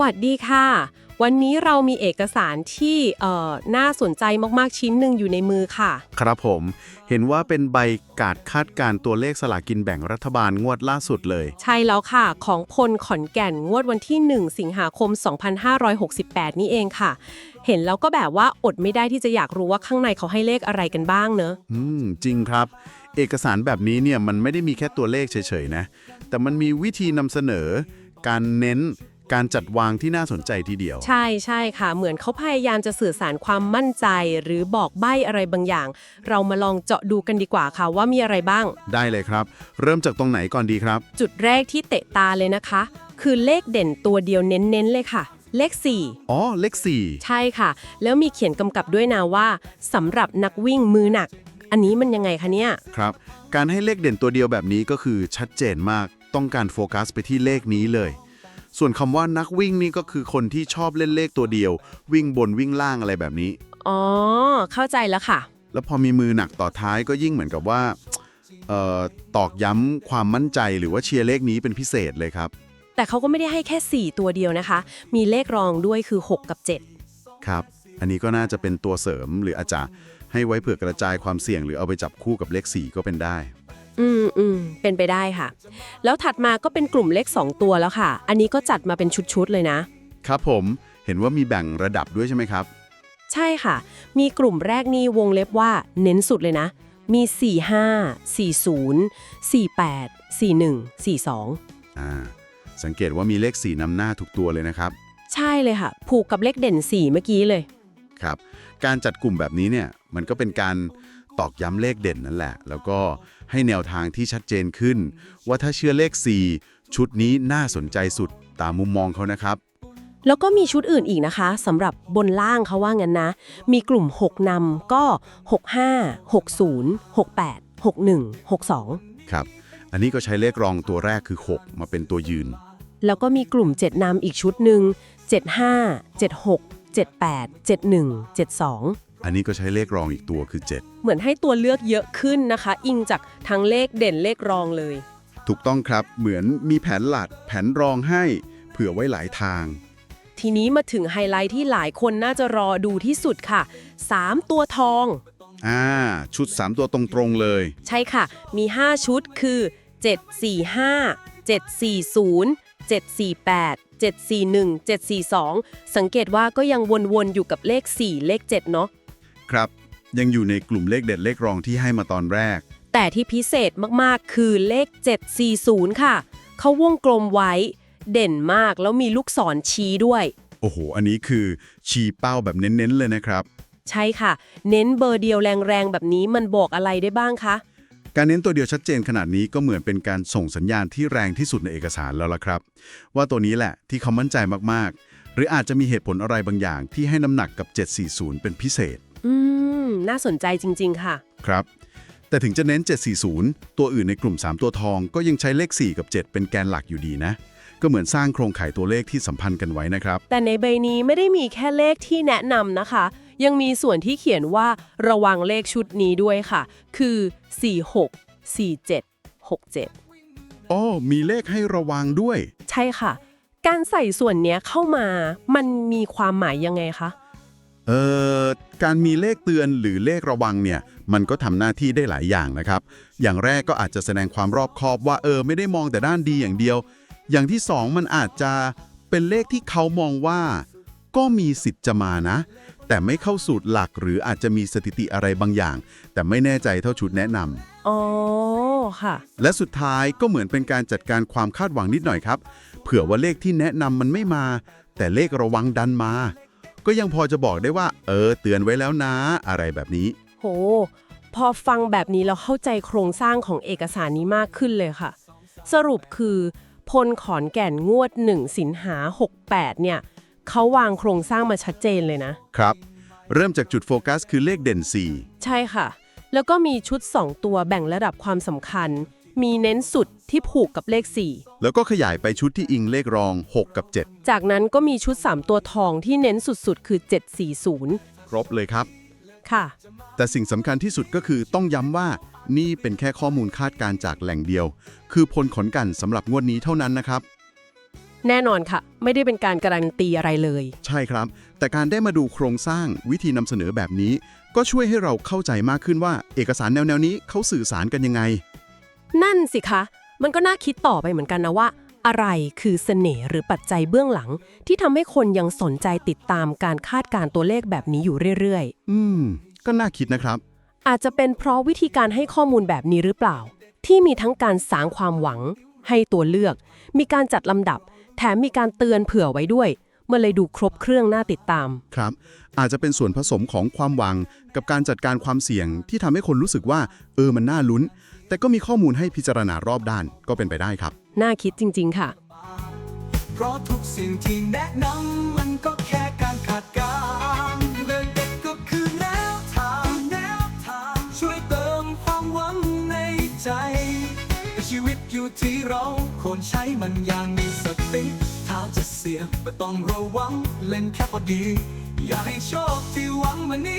วัสดีค่ะ วันนี้เรามีเอกสารที่เอ่อน่าสนใจมาก ๆ ชิ้นหนึ่งอยู่ในมือค่ะ ครับผม เห็นว่าเป็นใบกาดคาดการณ์ตัวเลขสลากินแบ่งรัฐบาลงวดล่าสุดเลย ใช่แล้วค่ะ ของพลขอนแก่นงวดวันที่ 1 สิงหาคม 2568 นี่เองค่ะ เห็นแล้วก็แบบว่าอดไม่ได้ที่จะอยากรู้ว่าข้างในเขาให้เลขอะไรกันบ้างเนอะอืม จริงครับเอกสารแบบนี้เนี่ยมันไม่ได้มีแค่ตัวเลขเฉยๆนะ แต่มันมีวิธีนำเสนอ การเน้น การจัดวางที่น่าสนใจทีเดียว ใช่ใช่ค่ะ เหมือนเขาพยายามจะสื่อสารความมั่นใจ หรือบอกใบ้อะไรบางอย่าง เรามาลองเจาะดูกันดีกว่าค่ะว่ามีอะไรบ้าง ได้เลยครับ เริ่มจากตรงไหนก่อนดีครับ จุดแรกที่เตะตาเลยนะคะ คือเลขเด่นตัวเดียวเน้นๆเลยค่ะ เลข 4 อ๋อ เลขใช่ค่ะ แล้วมีเขียนกำกับด้วยนะว่าสำหรับนักวิ่งมือหนัก อันนี้มันยังไงคะเนี่ย4ครับ การให้เลขเด่นตัวเดียวแบบนี้ก็คือชัดเจนมาก ต้องการโฟกัสไปที่เลขนี้เลย ส่วนคำว่านักวิ่งนี่ก็คือคนที่ชอบเล่นเลขตัวเดียว วิ่งบนวิ่งล่างอะไรแบบนี้ อ๋อ เข้าใจแล้วค่ะ แล้วพอมีมือหนักต่อท้ายก็ยิ่งเหมือนกับว่าเอ่อตอกย้ำความมั่นใจหรือว่าเชียร์เลขนี้เป็นพิเศษเลยครับ แต่เขาก็ไม่ได้ให้แค่ 4 ตัวเดียวนะคะ มีเลขรองด้วยคือ 6 กับ 7 ครับ อันนี้ก็น่าจะเป็นตัวเสริมหรืออาจจะให้ไว้เผื่อกระจายความเสี่ยงหรือเอาไปจับคู่กับเลข 4 ก็เป็นได้ อืมอืมเป็นไปได้ค่ะ แล้วถัดมาก็เป็นกลุ่มเลข 2 ตัวแล้วค่ะ อันนี้ก็จัดมาเป็นชุดๆเลยนะ ครับผมเห็นว่ามีแบ่งระดับด้วยใช่ไหมครับ ใช่ค่ะ มีกลุ่มแรกนี่วงเล็บว่าเน้นสุดเลยนะ มี 45 40 48 41 42 อ่า สังเกตว่ามีเลข 4นำหน้าทุกตัวเลยนะครับ ใช่เลยค่ะ ผูกกับเลขเด่น 4 เมื่อกี้เลย ครับ การจัดกลุ่มแบบนี้เนี่ย มันก็เป็นการ ตอกย้ำเลขเด่นนั่นแหละ แล้วก็ให้แนวทางที่ชัดเจนขึ้น ว่าถ้าเชื่อเลข 4 ชุดนี้น่าสนใจสุดตามมุมมองเขานะครับ แล้วก็มีชุดอื่นอีกนะคะสำหรับบนล่างเขาว่างั้นนะ มีกลุ่ม 6นำก็ 65 60 68 61 62 ครับ อันนี้ก็ใช้เลขรองตัวแรกคือ 6 มาเป็นตัวยืน แล้วก็มีกลุ่ม 7นำอีกชุดหนึ่ง75 76 78 71 72 อันนี้ก็ใช้เลขรองอีกตัวคือเหมือนให้ตัวเลือกเยอะขึ้นนะคะ อิงจากทั้งเลขเด่นเลขรองเลย7ถูกต้องครับเหมือนมีแผนหลัดแผนรองให้เผื่อไว้หลายทาง ทีนี้มาถึงไฮไลท์ที่หลายคนน่าจะรอดูที่สุดค่ะ 3 ตัวทอง อ่า ชุด 3 ตัวตรงๆเลย ใช่ค่ะ มี 5 ชุดคือ 745 740 748 741 742 สังเกตว่าก็ยังวนๆอยู่กับเลข 4 เลข 7 เนาะ ครับ ยังอยู่ในกลุ่มเลขเด็ดเลขรองที่ให้มาตอนแรก แต่ที่พิเศษมากๆ คือเลข 740 ค่ะ เขาวงกลมไว้ เด่นมากแล้วมีลูกศรชี้ด้วย โอ้โห อันนี้คือชี้เป้าแบบเน้นๆเลยนะครับ ใช่ค่ะ เน้นเบอร์เดียวแรงๆ แบบนี้มันบอกอะไรได้บ้างคะ การเน้นตัวเดียวชัดเจนขนาดนี้ก็เหมือนเป็นการส่งสัญญาณที่แรงที่สุดในเอกสารแล้วล่ะครับ ว่าตัวนี้แหละที่เขามั่นใจมากๆ หรืออาจจะมีเหตุผลอะไรบางอย่างที่ให้น้ำหนักกับ 740 เป็นพิเศษ อืม น่าสนใจจริง ๆ ค่ะ ครับ แต่ถึงจะเน้น 740 ตัวอื่นในกลุ่ม 3 ตัวทอง ก็ยังใช้เลข 4 กับ 7 เป็นแกนหลักอยู่ดีนะ ก็เหมือนสร้างโครงข่ายตัวเลขที่สัมพันธ์กันไว้นะครับ แต่ในใบนี้ไม่ได้มีแค่เลขที่แนะนำนะคะ ยังมีส่วนที่เขียนว่าระวังเลขชุดนี้ด้วยค่ะ คือ 46 47 67อ๋อมีเลขให้ระวังด้วย ใช่ค่ะ การใส่ส่วนเนี้ยเข้ามา มันมีความหมายยังไงคะ เอ่อการมีเลขเตือนหรือเลขระวังเนี่ยมันก็ทำหน้าที่ได้หลายอย่างนะครับ อย่างแรกก็อาจจะแสดงความรอบคอบว่าเออไม่ได้มองแต่ด้านดีอย่างเดียว อย่างที่สองมันอาจจะเป็นเลขที่เขามองว่า ก็มีสิทธิ์จะมานะ แต่ไม่เข้าสูตรหลักหรืออาจจะมีสถิติอะไรบางอย่าง แต่ไม่แน่ใจเท่าชุดแนะนำอ๋อค่ะ และสุดท้ายก็เหมือนเป็นการจัดการความคาดหวังนิดหน่อยครับ เผื่อว่าเลขที่แนะนำมันไม่มา แต่เลขระวังดันมา ก็ยังพอจะบอกได้ว่า เออ เตือนไว้แล้วนะ อะไรแบบนี้ โห พอฟังแบบนี้เราเข้าใจโครงสร้างของเอกสารนี้มากขึ้นเลยค่ะ สรุปคือ พลขอนแก่นงวด 1 สินหา 68 เนี่ยเขาวางโครงสร้างมาชัดเจนเลยนะ ครับ เริ่มจากจุดโฟกัสคือเลขเด่นใช่ค่ะ แล้วก็มีชุด 2 ตัวแบ่งระดับความสำคัญ มีเน้นสุดที่ผูกกับเลข 4 แล้วก็ขยายไปชุดที่อิงเลขรอง 6 กับ4จากนั้นก็มีชุด 3 ตัวทองที่เน้นสุดๆ คือ 740 7ครบเลยครับ ค่ะ แต่สิ่งสำคัญที่สุดก็คือต้องย้ำว่านี่เป็นแค่ข้อมูลคาดการณ์จากแหล่งเดียว คือพลขอนแกันสำหรับงวดนี้เท่านั้นนะครับ แน่นอนค่ะ ไม่ได้เป็นการการันตีอะไรเลย ใช่ครับ แต่การได้มาดูโครงสร้างวิธีนำเสนอแบบนี้ ก็ช่วยให้เราเข้าใจมากขึ้นว่า เอกสารแนวๆนี้เขาสื่อสารกันยังไง นั่นสิคะ มันก็น่าคิดต่อไปเหมือนกันนะว่า อะไรคือเสน่ห์หรือปัจจัยเบื้องหลัง ที่ทำให้คนยังสนใจติดตามการคาดการณ์ตัวเลขแบบนี้อยู่เรื่อยอืม ก็น่าคิดนะครับ ๆ อาจจะเป็นเพราะวิธีการให้ข้อมูลแบบนี้หรือเปล่า ที่มีทั้งการสางความหวัง ให้ตัวเลือก มีการจัดลำดับ แถมมีการเตือนเผื่อไว้ด้วยมันเลยดูครบเครื่องน่าติดตาม ครับ อาจจะเป็นส่วนผสมของความหวัง กับการจัดการความเสี่ยงที่ทำให้คนรู้สึกว่า เออมันน่าลุ้น แต่ก็มีข้อมูลให้พิจารณารอบด้านก็เป็นไปได้ครับ น่าคิดจริง ๆ ค่ะ เพราะทุกสิ่งที่แนะนำมันก็แค่การคาดการณ์เรื่องเด็กก็คือแนวทางแนวทางช่วยเติมความหวังในใจแต่ชีวิตอยู่ที่เราควรใช้มันอย่างมีสติถ้าจะเสี่ยงก็ต้องระวังเล่นแค่พอดี อย่าให้โชคที่หวังมัน